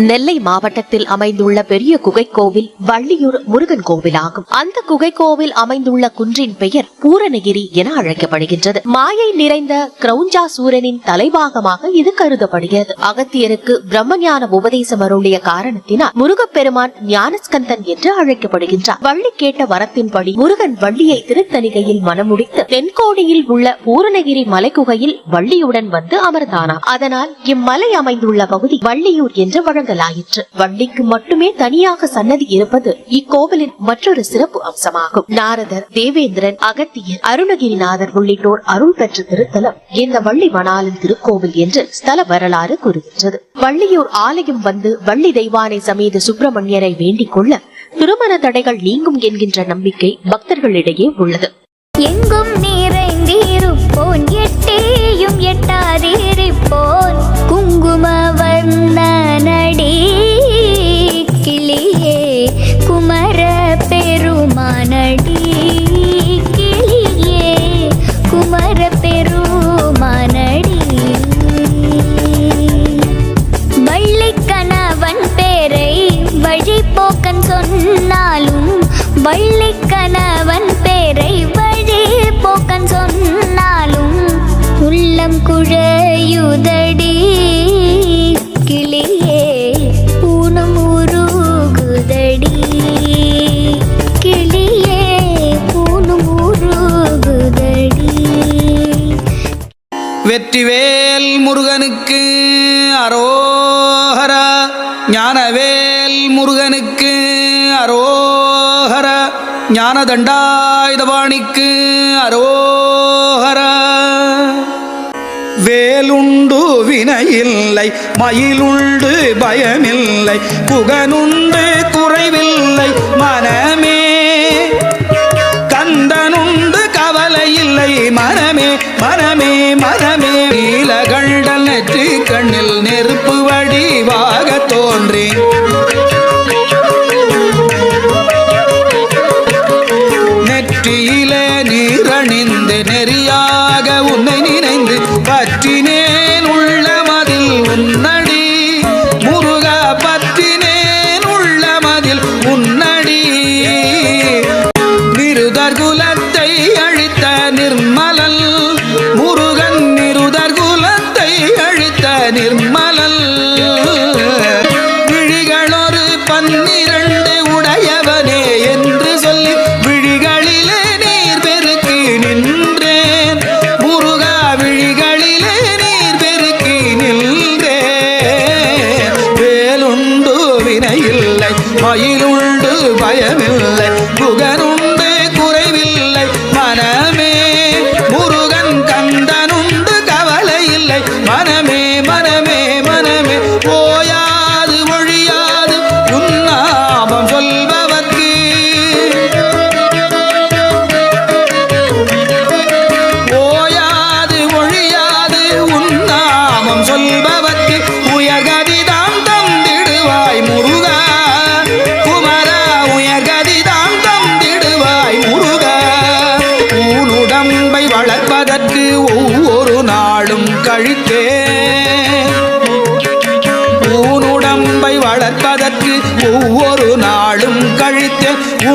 நெல்லை மாவட்டத்தில் அமைந்துள்ள பெரிய குகை கோவில் வள்ளியூர் முருகன் கோவிலாகும். அந்த குகை கோவில் அமைந்துள்ள குன்றின் பெயர் பூரணகிரி என அழைக்கப்படுகின்றது. மாயை நிறைந்த கிரௌஞ்சா சூரனின் தலைபாகமாக இது கருதப்படுகிறது. அகத்தியருக்கு பிரம்மஞான உபதேசம் அருளிய காரணத்தினால் முருகப்பெருமான் ஞானஸ்கந்தன் என்று அழைக்கப்படுகின்றார். வள்ளி கேட்ட வரத்தின்படி முருகன் வள்ளியை திருத்தணிகையில் மனமுடித்து தென்கோடியில் உள்ள பூரணகிரி மலைக்குகையில் வள்ளியுடன் வந்து அமர்ந்தானாம். அதனால் இம்மலை அமைந்துள்ள பகுதி வள்ளியூர் என்று வழங்கலாயிற்று வள்ளிக்கு மட்டுமே தனியாக சன்னதி இருப்பது இக்கோவிலின் மற்றொரு சிறப்பு அம்சமாகும். நாரதர் தேவேந்திரன் அகத்தியர் அருணகிரிநாதர் உள்ளிட்டோர் அருள் பெற்ற திருத்தலம் இந்த வள்ளி மணாலன் திருக்கோவில் என்று ஸ்தல வரலாறு கூறுகின்றது. வள்ளியூர் ஆலயம் வந்து வள்ளி தெய்வானை சமேத சுப்பிரமணியரை வேண்டிக் கொள்ள திருமண தடைகள் நீங்கும் என்கின்ற நம்பிக்கை பக்தர்களிடையே உள்ளது. எங்கும் நிறைந்திருப்போன் எட்டேயும் சொன்னாலும் வள்ளி கணவன் பேரை வழி போக்கன் சொன்னாலும் உள்ளம் குழையுதடி. கிளியே பூனம் உருகுதடி. கிளியே பூனம் உருகுதடி. வெற்றிவேல் முருகனுக்கு அரோஹரா ஞானவேல் முருகனுக்கு அரோஹர ஞான தண்டாயுதபாணிக்கு அரோஹர. வேலுண்டு வினையில்லை மயிலுண்டு பயமில்லை குகனுண்டு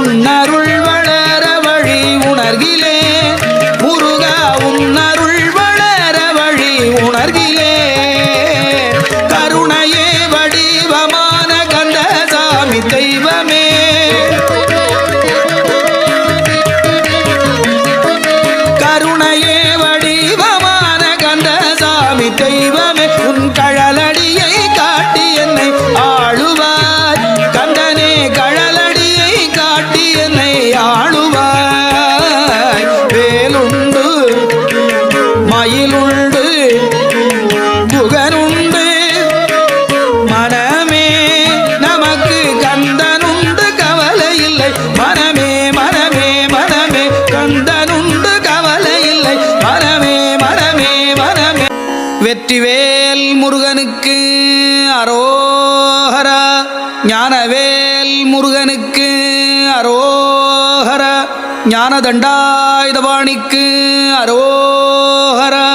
கழித்து வெற்றிவேல் முருகனுக்கு அரோஹரா ஞானவேல் முருகனுக்கு அரோஹர ஞானதண்டாயுதபாணிக்கு அரோஹரா.